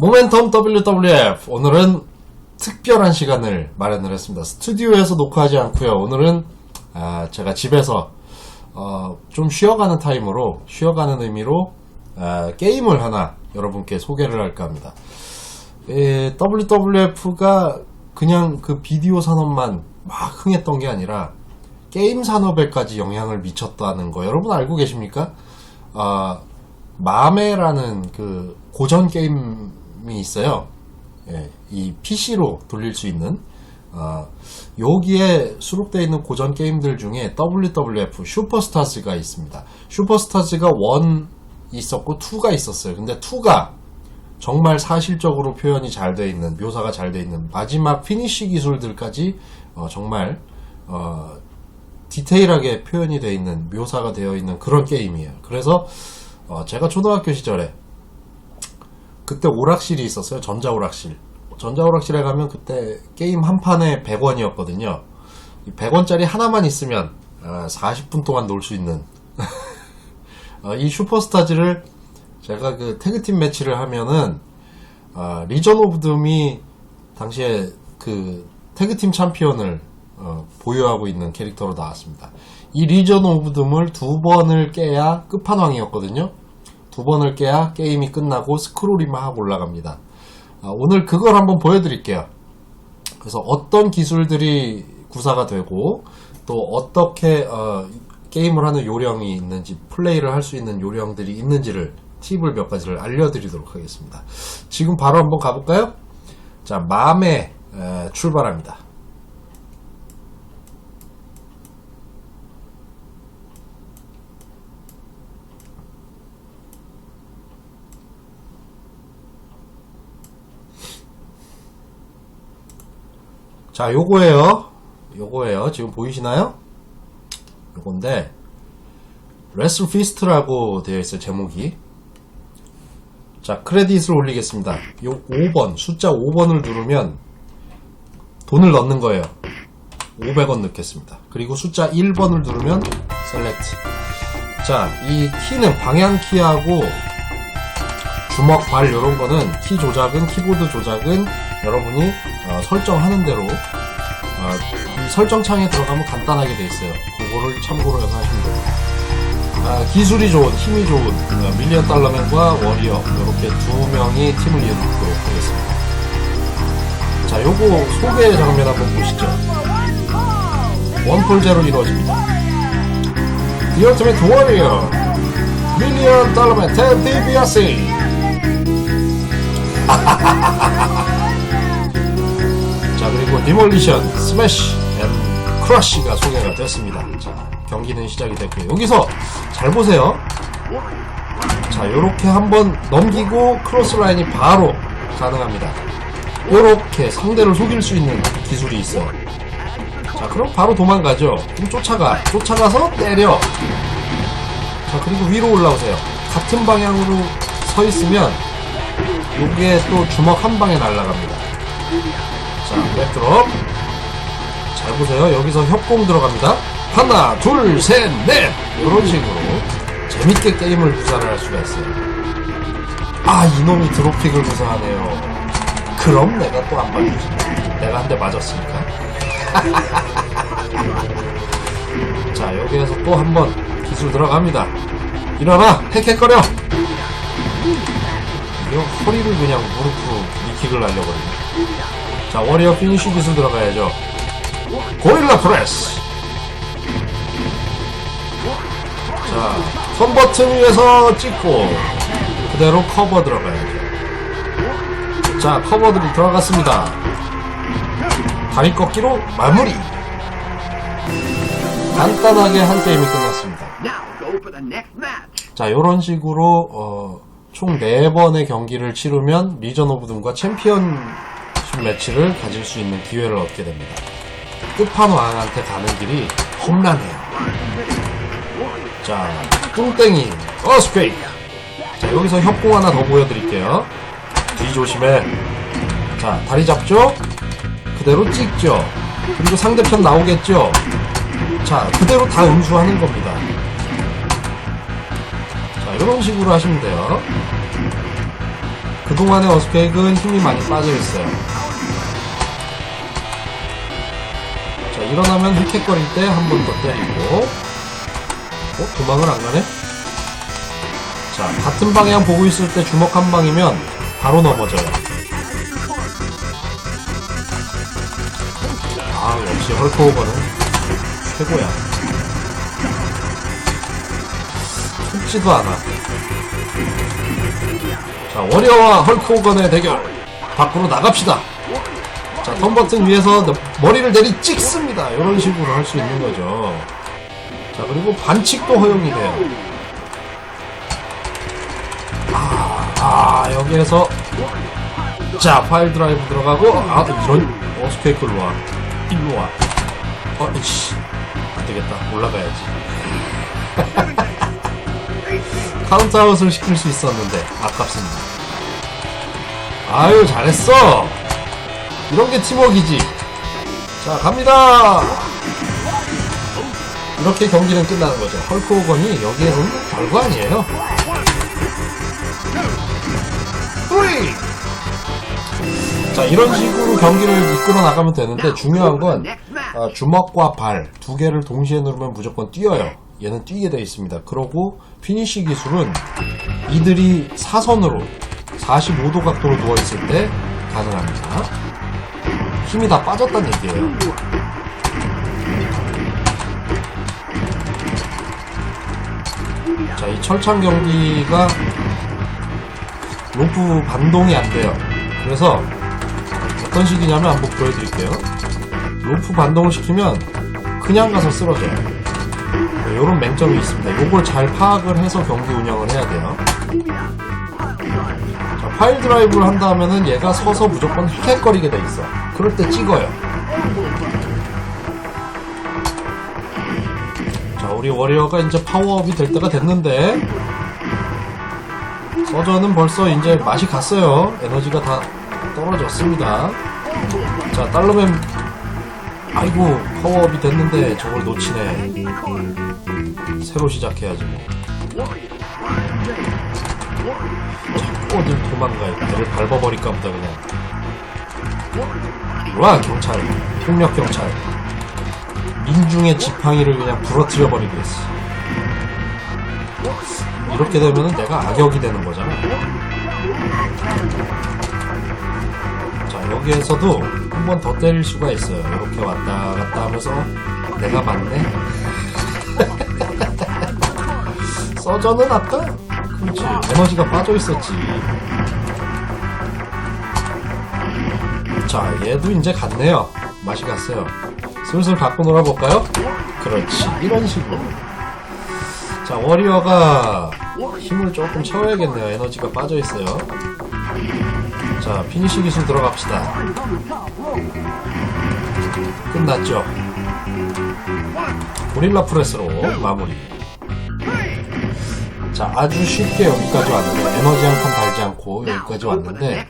모멘텀 WWF 오늘은 특별한 시간을 마련을 했습니다. 스튜디오에서 녹화하지 않고요. 오늘은 아, 제가 집에서 어, 좀 쉬어가는 타임으로 쉬어가는 의미로 아, 게임을 하나 여러분께 소개를 할까 합니다. 에, WWF가 그냥 그 비디오 산업만 막 흥했던 게 아니라 게임 산업에까지 영향을 미쳤다는 거 여러분 알고 계십니까? 아, 마메라는 그 고전 게임이 있어요. 예, 이 PC로 돌릴 수 있는 아, 여기에 수록되어 있는 고전 게임들 중에 WWF 슈퍼스타즈가 있습니다. 슈퍼스타즈가 1 있었고 2가 있었어요. 근데 2가 정말 사실적으로 표현이 잘 되어 있는 묘사가 잘 되어 있는 마지막 피니쉬 기술들까지 어, 정말 어, 디테일하게 표현이 되어 있는 묘사가 되어 있는 그런 게임이에요. 그래서 어, 제가 초등학교 시절에 그때 오락실이 있었어요. 전자 오락실. 전자 오락실에 가면 그때 게임 한 판에 100원이었거든요. 100원짜리 하나만 있으면 40분 동안 놀 수 있는 어, 이 슈퍼스타즈를 제가 그 태그팀 매치를 하면은 아, 리전 오브 둠이 당시에 그 태그팀 챔피언을 어, 보유하고 있는 캐릭터로 나왔습니다. 이 리전 오브 둠을 두 번을 깨야 끝판왕이었거든요. 두 번을 깨야 게임이 끝나고 스크롤이 막 올라갑니다. 아, 오늘 그걸 한번 보여드릴게요. 그래서 어떤 기술들이 구사가 되고 또 어떻게 어, 게임을 하는 요령이 있는지 플레이를 할 수 있는 요령들이 있는지를 팁을 몇 가지를 알려드리도록 하겠습니다. 지금 바로 한번 가볼까요? 자, 맘에 에, 출발합니다. 자, 요거예요. 요거예요. 지금 보이시나요? 요건데 레슬 피스트라고 되어 있어요. 제목이. 자, 크레딧을 올리겠습니다. 요 5번, 숫자 5번을 누르면 돈을 넣는 거예요. 500원 넣겠습니다. 그리고 숫자 1번을 누르면 셀렉트. 자, 이 키는 방향 키하고 주먹, 발 이런 거는 키 조작은 키보드 조작은 여러분이 어, 설정하는 대로 어, 이 설정 창에 들어가면 간단하게 돼 있어요. 그거를 참고로 해서 하시면 됩니다. 아, 기술이 좋은, 힘이 좋은 어, 밀리언 달러맨과 워리어 이렇게 두 명이 팀을 이루도록 하겠습니다. 자, 요거 소개 장면 한번 보시죠. 원폴제로 이루어집니다. Ultimate Warrior 밀리언 달러맨 디비아시 자 그리고 디몰리션 스매시 앤 크러쉬가 소개가 됐습니다. 자 경기는 시작이 됐고요. 여기서 잘 보세요. 자 요렇게 한번 넘기고 크로스 라인이 바로 가능합니다. 요렇게 상대를 속일 수 있는 기술이 있어요. 자 그럼 바로 도망가죠. 그럼 쫓아가. 쫓아가서 때려. 자 그리고 위로 올라오세요. 같은 방향으로 서 있으면 요게 또 주먹 한 방에 날아갑니다. 자, 백드롭. 잘 보세요. 여기서 협공 들어갑니다. 하나, 둘, 셋, 넷! 이런 식으로 재밌게 게임을 구사를 할 수가 있어요. 아, 이놈이 드롭킥을 구사하네요. 그럼 내가 또 안 맞주지. 내가 한 대 맞았으니까. 자, 여기에서 또 한 번 기술 들어갑니다. 일어나! 헥헥거려! 이거 허리를 그냥 무릎으로 니킥을 날려버리네. 자, 워리어 피니쉬 기술 들어가야죠. 고릴라 프레스! 자, 선 버튼 위에서 찍고, 그대로 커버 들어가야죠. 자, 커버들이 들어갔습니다. 다리 꺾기로 마무리! 간단하게 한 게임이 끝났습니다. 자, 요런 식으로, 어, 총 4번의 경기를 치르면 리전 오브 둠과 챔피언 십 매치를 가질 수 있는 기회를 얻게 됩니다. 끝판왕한테 가는 길이 험난해요. 자, 뚱땡이, 어스페이크. 자, 여기서 협공 하나 더 보여드릴게요. 뒤 조심해. 자, 다리 잡죠? 그대로 찍죠? 그리고 상대편 나오겠죠? 자, 그대로 다 응수하는 겁니다. 자, 이런 식으로 하시면 돼요. 그동안의 어스케이크는 힘이 많이 빠져있어요. 일어나면 헥헥거릴 때 한 번 더 때리고, 어? 도망을 안 가네? 자, 같은 방향 보고 있을 때 주먹 한 방이면 바로 넘어져요. 아, 역시 헐크호버는 최고야. 속지도 않아. 자, 워리어와 헐크호건의 대결. 밖으로 나갑시다. 자, 턴 버튼 위에서 머리를 내리 찍습니다. 이런 식으로 할 수 있는 거죠. 자, 그리고 반칙도 허용이 돼요. 아, 아, 여기에서. 자, 파일 드라이브 들어가고, 아, 이런, 어스케이크 일로 와. 일로 와. 어, 이씨. 안 되겠다. 올라가야지. 카운트아웃을 시킬 수 있었는데, 아깝습니다. 아유, 잘했어! 이런 게 팀워크이지. 자, 갑니다! 이렇게 경기는 끝나는 거죠. 헐크 호건이 여기에서는 별거 아니에요. 자, 이런 식으로 경기를 이끌어 나가면 되는데 중요한 건 아, 주먹과 발 두 개를 동시에 누르면 무조건 뛰어요. 얘는 뛰게 되어 있습니다. 그러고 피니시 기술은 이들이 사선으로 45도 각도로 누워있을 때 가능합니다. 힘이 다 빠졌다는 얘기예요. 자, 이 철창 경기가 로프 반동이 안 돼요. 그래서 어떤 식이냐면 한번 보여드릴게요. 로프 반동을 시키면 그냥 가서 쓰러져요. 이런 맹점이 있습니다. 요걸 잘 파악을 해서 경기 운영을 해야 돼요. 자, 파일 드라이브를 한다 하면은 얘가 서서 무조건 헥헥거리게 돼 있어. 그럴 때 찍어요. 자, 우리 워리어가 이제 파워업이 될 때가 됐는데, 서전은 벌써 이제 맛이 갔어요. 에너지가 다 떨어졌습니다. 자, 달러맨, 아이고, 파워업이 됐는데 저걸 놓치네. 새로 시작해야지 뭐. 자꾸 어딜 도망가요. 배를 밟아버릴까 보다 그냥. 와, 경찰. 폭력 경찰. 민중의 지팡이를 그냥 부러뜨려 버리겠어. 이렇게 되면은 내가 악역이 되는 거잖아. 자, 여기에서도 한 번 더 때릴 수가 있어요. 이렇게 왔다 갔다 하면서 내가 맞네? 서전은 아까? 그렇지. 에너지가 빠져 있었지. 자, 얘도 이제 갔네요. 맛이 갔어요. 슬슬 갖고 놀아볼까요? 그렇지. 이런 식으로. 자, 워리어가 힘을 조금 채워야겠네요. 에너지가 빠져 있어요. 자, 피니시 기술 들어갑시다. 끝났죠. 고릴라 프레스로 마무리. 자, 아주 쉽게 여기까지 왔는데, 에너지 한 칸 달지 않고 여기까지 왔는데,